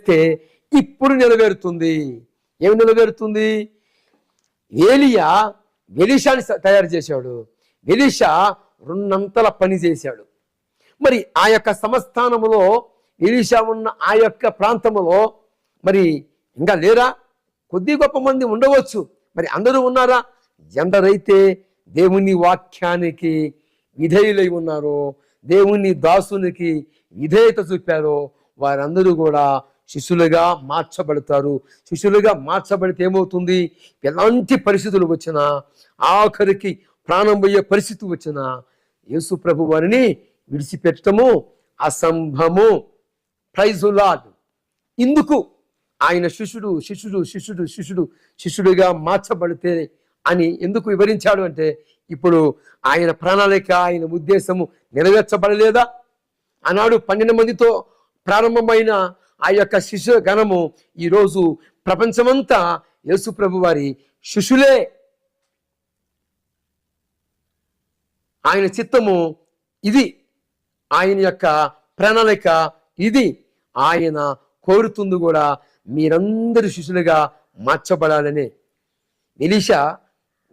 చేస్తే ఇప్పుడు నెరవేరుతుంది ఏమి నెరవేరుతుంది ఏలియా వెలిషాని తయారు చేశాడు. వెలిషా రెండంతల పని చేశాడు. మరి ఆ యొక్క సంస్థానములో ఎలిషా ఉన్న ఆ యొక్క ప్రాంతములో మరి ఇంకా లేరా? కొద్ది గొప్ప మంది ఉండవచ్చు. మరి అందరూ ఉన్నారా? ఎందరైతే దేవుని వాక్యానికి విధేయులై ఉన్నారో దేవుని దాసునికి విధేయత చూపారో వారందరూ కూడా శిష్యులుగా మార్చబడతారు. శిష్యులుగా మార్చబడితే ఏమవుతుంది? ఎలాంటి పరిస్థితులు వచ్చినా ఆఖరికి ప్రాణం పోయే పరిస్థితి వచ్చినా యేసు ప్రభు వారిని విడిచిపెట్టడము అసంభము ప్రైజులాడ్ ఇందుకు ఆయన శిష్యుడు శిష్యుడు శిష్యుడు శిష్యుడు శిష్యుడిగా మార్చబడితే అని ఎందుకు వివరించాడు అంటే ఇప్పుడు ఆయన ప్రణాళిక ఆయన ఉద్దేశము నెరవేర్చబడలేదా? ఆనాడు పన్నెండు మందితో ప్రారంభమైన ఆ యొక్క శిశు గణము ఈరోజు ప్రపంచమంతా యేసు ప్రభు వారి శిష్యులే. ఆయన చిత్తము ఇది. ఆయన యొక్క ప్రణాళిక ఇది. ఆయన కోరుతుంది కూడా మీరందరూ శిష్యులుగా మార్చబడాలని. ఎలీషా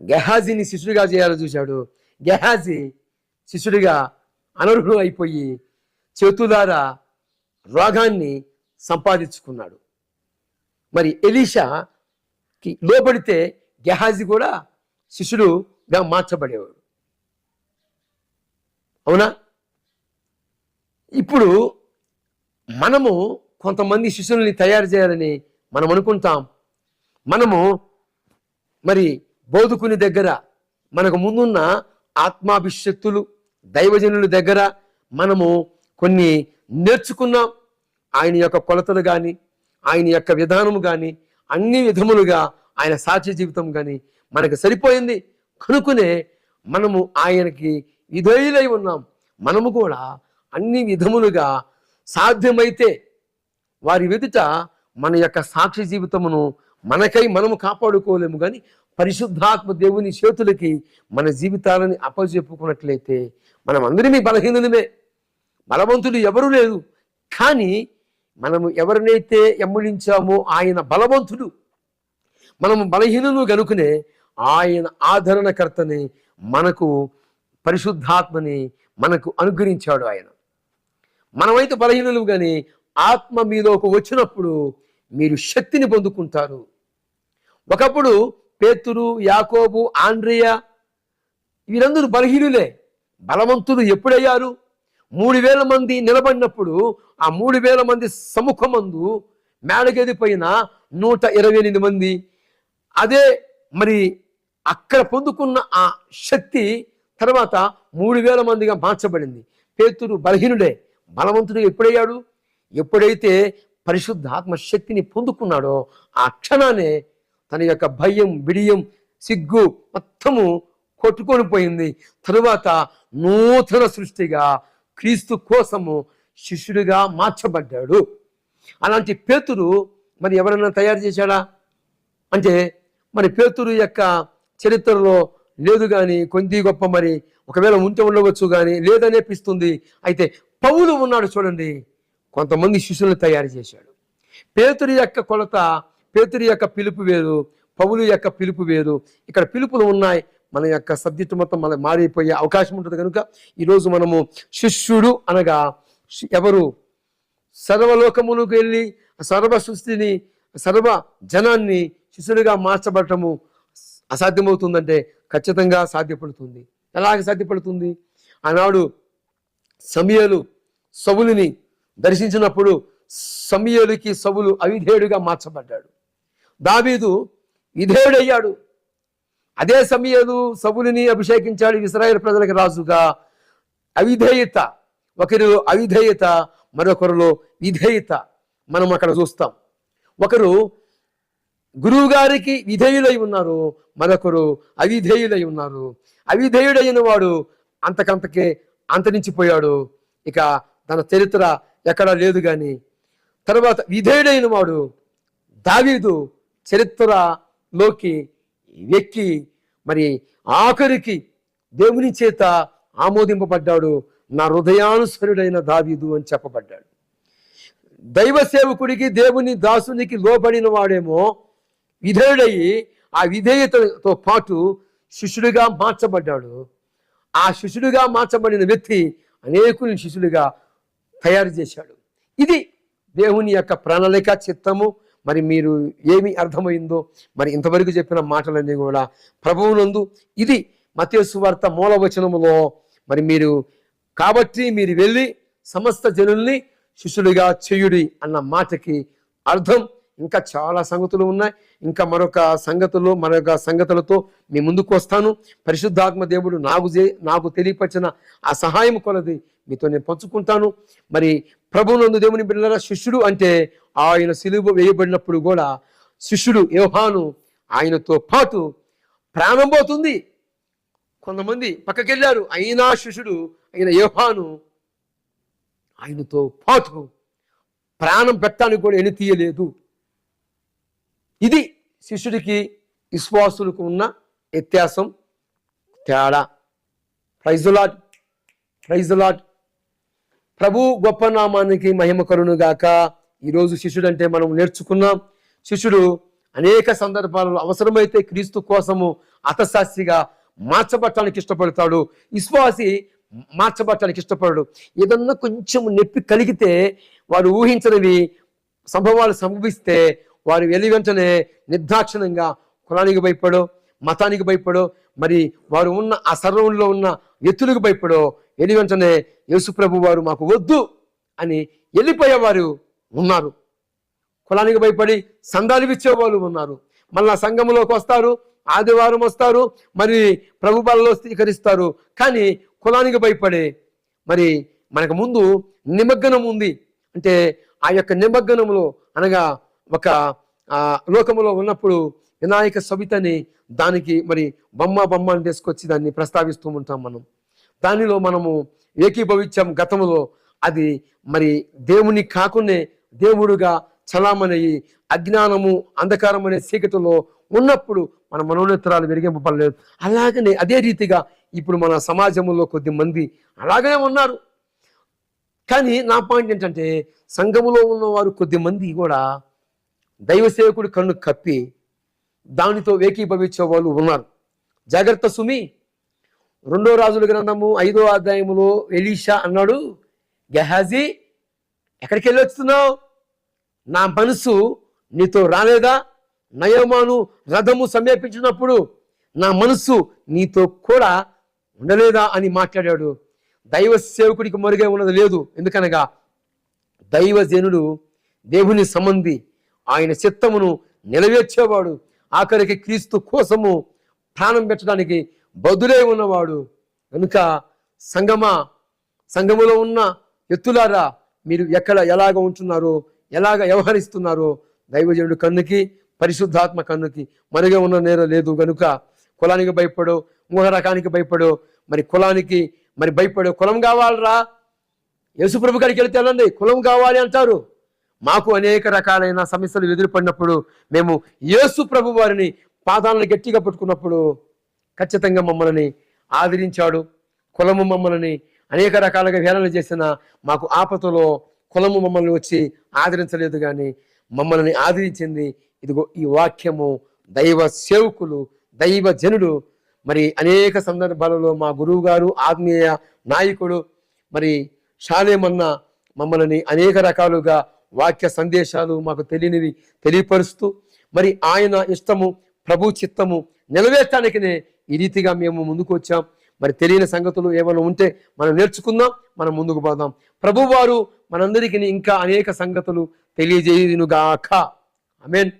గెహాజీని శిష్యుడిగా చేయాలని చూశాడు. గెహాజీ శిష్యుడిగా అనర్హుడు అయిపోయి చేతులారా రోగాన్ని సంపాదించుకున్నాడు. మరి ఎలీషాకి లోబడితే గెహాజీ కూడా శిష్యుడుగా మార్చబడేవాడు. అవునా? ఇప్పుడు మనము కొంతమంది శిష్యుల్ని తయారు చేయాలని మనం అనుకుంటాం. మనము మరి బోధకుని దగ్గర మనకు ముందున్న ఆత్మాభిషక్తులు దైవజనుల దగ్గర మనము కొన్ని నేర్చుకున్నాం. ఆయన యొక్క కొలతలు కానీ ఆయన యొక్క విధానము కానీ అన్ని విధములుగా ఆయన సాక్షి జీవితం కానీ మనకు సరిపోయింది. కనుకునే మనము ఆయనకి విధేయులై ఉన్నాం. మనము కూడా అన్ని విధములుగా సాధ్యమైతే వారి వెదుట మన యొక్క సాక్షి జీవితమును మనకై మనము కాపాడుకోలేము కానీ పరిశుద్ధాత్మ దేవుని చేతులకి మన జీవితాలని అప్పచెప్పుకున్నట్లయితే మనం అందరినీ బలహీనులమే. బలవంతులు ఎవరూ లేదు కానీ మనము ఎవరినైతే ఎమ్మడించామో ఆయన బలవంతుడు. మనము బలహీనులు గనుకునే ఆయన ఆదరణకర్తని మనకు పరిశుద్ధాత్మని మనకు అనుగ్రహించాడు ఆయన. మనమైతే బలహీనులు కానీ ఆత్మ మీలోకి వచ్చినప్పుడు మీరు శక్తిని పొందుకుంటారు. ఒకప్పుడు పేతురు యాకోబు ఆండ్రియ వీరందరూ బలహీనులే. బలవంతులు ఎప్పుడయ్యారు? మూడు వేల మంది నిలబడినప్పుడు ఆ మూడు వేల మంది సముఖమందు మేడగది పైన నూట ఇరవై ఎనిమిది మంది. అదే మరి అక్కడ పొందుకున్న ఆ శక్తి తర్వాత మూడు వేల మందిగా మార్చబడింది. పేతుడు బలహీనుడే బలవంతుడు ఎప్పుడయ్యాడు? ఎప్పుడైతే పరిశుద్ధాత్మ శక్తిని పొందుకున్నాడో ఆ క్షణానే తన యొక్క భయం బిడియం సిగ్గు మొత్తము కొట్టుకొని పోయింది. తరువాత నూతన సృష్టిగా క్రీస్తు కోసము శిష్యుడిగా మార్చబడ్డాడు. అలాంటి పేతురు మరి ఎవరైనా తయారు చేశాడా? అంటే మరి పేతురు యొక్క చరిత్రలో లేదు కానీ కొద్ది గొప్ప మరి ఒకవేళ ఉంటే ఉండవచ్చు కానీ లేదనేపిస్తుంది అయితే పౌలు ఉన్నాడు చూడండి కొంతమంది శిష్యులను తయారు చేశాడు. పేతురు యొక్క కొలత పేతురు యొక్క పిలుపు వేరు పౌలు యొక్క పిలుపు వేరు. ఇక్కడ పిలుపులు ఉన్నాయి. మన యొక్క సబ్జెక్ట్ మొత్తం మన మారిపోయే అవకాశం ఉంటుంది. కనుక ఈరోజు మనము శిష్యుడు అనగా ఎవరు? సర్వలోకములకు వెళ్ళి సర్వ సృష్టిని సర్వ జనాన్ని శిష్యుడిగా మార్చబడటము అసాధ్యమవుతుందంటే ఖచ్చితంగా సాధ్యపడుతుంది. ఎలాగ సాధ్యపడుతుంది? ఆనాడు సమయలు సవులిని దర్శించినప్పుడు సమయలుకి సవులు అవిధేయుడిగా మార్చబడ్డాడు. దావీదు విధేయుడయ్యాడు. అదే సమయంలో సవులుని అభిషేకించాడు ఇస్రాయేల్ ప్రజలకు రాజుగా. అవిధేయత. ఒకరు అవిధేయత మరొకరిలో విధేయత. మనం అక్కడ చూస్తాం. ఒకరు గురువు గారికి విధేయులై ఉన్నారు మరొకరు అవిధేయులై ఉన్నారు. అవిధేయుడైన వాడు అంతకంతకే అంతరించిపోయాడు. ఇక తన చరిత్ర ఎక్కడా లేదు కానీ తర్వాత విధేయుడైన వాడు దావీదు చరిత్రలోకి వ్యక్తి మరి ఆఖరికి దేవుని చేత ఆమోదింపబడ్డాడు. నా హృదయానుసరుడైన దావీదు అని చెప్పబడ్డాడు. దైవ సేవకుడికి దేవుని దాసునికి లోబడిన వాడేమో విధేయుడయ్యి ఆ విధేయతతో పాటు శిష్యుడిగా మార్చబడ్డాడు. ఆ శిష్యుడిగా మార్చబడిన వ్యక్తి అనేకుల్ని శిష్యుడిగా తయారు చేశాడు. ఇది దేవుని యొక్క ప్రణాళిక చిత్తము. మరి మీరు ఏమి అర్థమైందో మరి ఇంతవరకు చెప్పిన మాటలన్నీ కూడా ప్రభువునందు ఇది మతేసువార్త మూలవచనములో మరి మీరు కాబట్టి మీరు వెళ్ళి సమస్త జనుల్ని శిష్యుడిగా చేయుడి అన్న మాటకి అర్థం ఇంకా చాలా సంగతులు ఉన్నాయి. ఇంకా మరొక సంగతులు మరొక సంగతులతో మీ ముందుకు వస్తాను. పరిశుద్ధాత్మ దేవుడు నాకు నాకు తెలియపరిచిన ఆ సహాయం కొలది మీతో నేను పంచుకుంటాను. మరి ప్రభునందు దేవుని బిడ్డల శిష్యుడు అంటే ఆయన సిలువ వేయబడినప్పుడు కూడా శిష్యుడు యోహాను ఆయనతో పాటు ప్రాణం పోతుంది. కొంతమంది పక్కకెళ్ళారు. అయినా శిష్యుడు అయిన యోహాను ఆయనతో పాటు ప్రాణం పెట్టడానికి కూడా ఎన్ని తీయలేదు ఇది శిష్యుడికి విశ్వాసులకు ఉన్న వ్యత్యాసం తేడా. ప్రైజులాట్ ప్రైజులాట్ ప్రభు గొప్ప నామానికి మహిమ కరును గాక. ఈరోజు శిష్యుడు అంటే మనం నేర్చుకున్నాం. శిష్యుడు అనేక సందర్భాలలో అవసరమైతే క్రీస్తు కోసము అతశాస్తిగా మార్చబట్టడానికి ఇష్టపడతాడు. విశ్వాసి మార్చబట్టడానికి ఇష్టపడడు. ఏదన్నా కొంచెం నొప్పి కలిగితే వారు ఊహించనివి సంభవాలు సంభవిస్తే వారు వెళ్ళి వెంటనే నిర్దాక్షిణంగా కులానికి భయపడో మతానికి భయపడో మరి వారు ఉన్న ఆ సర్వంలో ఉన్న ఎత్తులకు భయపడో వెళ్ళి వెంటనే యేసుప్రభు వారు మాకు వద్దు అని వెళ్ళిపోయేవారు ఉన్నారు. కులానికి భయపడి సందాలు ఇచ్చేవాళ్ళు ఉన్నారు. మళ్ళా సంఘంలోకి వస్తారు ఆదివారం వస్తారు మరి ప్రభు బలలో స్వీకరిస్తారు. కానీ కులానికి భయపడే మరి మనకు ముందు నిమగ్నం ఉంది. అంటే ఆ యొక్క నిమగ్నములో అనగా ఒక లోకములో ఉన్నప్పుడు వినాయక సవితని దానికి మరి బొమ్మ బొమ్మ అని తీసుకొచ్చి దాన్ని ప్రస్తావిస్తూ ఉంటాం మనం. దానిలో మనము ఏకీభవించాం గతంలో. అది మరి దేవుని కాకునే దేవుడుగా చలామణి అజ్ఞానము అంధకారం అనే చీకటిలో ఉన్నప్పుడు మన మనోనేత్రాలు విరిగింపబడలేదు అలాగనే అదే రీతిగా ఇప్పుడు మన సమాజంలో కొద్ది మంది అలాగనే ఉన్నారు. కానీ నా పాయింట్ ఏంటంటే సంఘములో ఉన్నవారు కొద్ది మంది కూడా దైవ సేవకుడి కన్ను కప్పి దానితో వేకీభవించే వాళ్ళు ఉన్నారు. జాగ్రత్త సుమి. రెండో రాజుల గ్రంథము ఐదో అధ్యాయములో ఎలీషా అన్నాడు గెహాజీ ఎక్కడికి వెళ్ళి వస్తున్నావు నా మనసు నీతో రాలేదా? నయమాను రథము సమీపించినప్పుడు నా మనస్సు నీతో కూడా ఉండలేదా? అని మాట్లాడాడు. దైవ సేవకుడికి మరుగే ఉన్నది లేదు. ఎందుకనగా దైవజనుడు దేవుని సంబంధి ఆయన చిత్తమును నెరవేర్చేవాడు. ఆఖరికి క్రీస్తు కోసము ప్రాణం పెట్టడానికి బదులై ఉన్నవాడు. కనుక సంగమా సంఘములో ఉన్న ఎత్తులారా మీరు ఎక్కడ ఎలాగ ఉంటున్నారో ఎలాగ వ్యవహరిస్తున్నారో దైవజనుడు కన్నుకి పరిశుద్ధాత్మ కన్నుకి మరుగా ఉన్న నేర లేదు కనుక కులానికి భయపడో ఇంకొక రకానికి భయపడో మరి కులానికి మరి భయపడో కులం కావాలరా? యేసుప్రభు గారికి వెళ్తే వెళ్ళండి. కులం కావాలి అంటారు. మాకు అనేక రకాలైన సమస్యలు ఎదురుపడినప్పుడు మేము యేసు ప్రభు వారిని పాదాలను గట్టిగా పట్టుకున్నప్పుడు ఖచ్చితంగా మమ్మల్ని ఆదరించాడు. కులము మమ్మల్ని అనేక రకాలుగా హేళన చేసిన మాకు ఆపదలో కులము మమ్మల్ని వచ్చి ఆదరించలేదు కానీ మమ్మల్ని ఆదరించింది. ఇదిగో ఈ వాక్యము దైవ సేవకులు దైవ జనుడు మరి అనేక సందర్భాలలో మా గురువు గారు ఆత్మీయ నాయకుడు మరి షాలేమన్న మమ్మల్ని అనేక రకాలుగా వాక్య సందేశాలు మాకు తెలియనివి తెలియపరుస్తూ మరి ఆయన ఇష్టము ప్రభు చిత్తము నెరవేర్చడానికినే ఈ రీతిగా మేము ముందుకు వచ్చాం. మరి తెలియని సంగతులు ఏమైనా ఉంటే మనం నేర్చుకుందాం మనం ముందుకు పోదాం. ప్రభువారు మనందరికీ ఇంకా అనేక సంగతులు తెలియజేయునుగాక. మీన్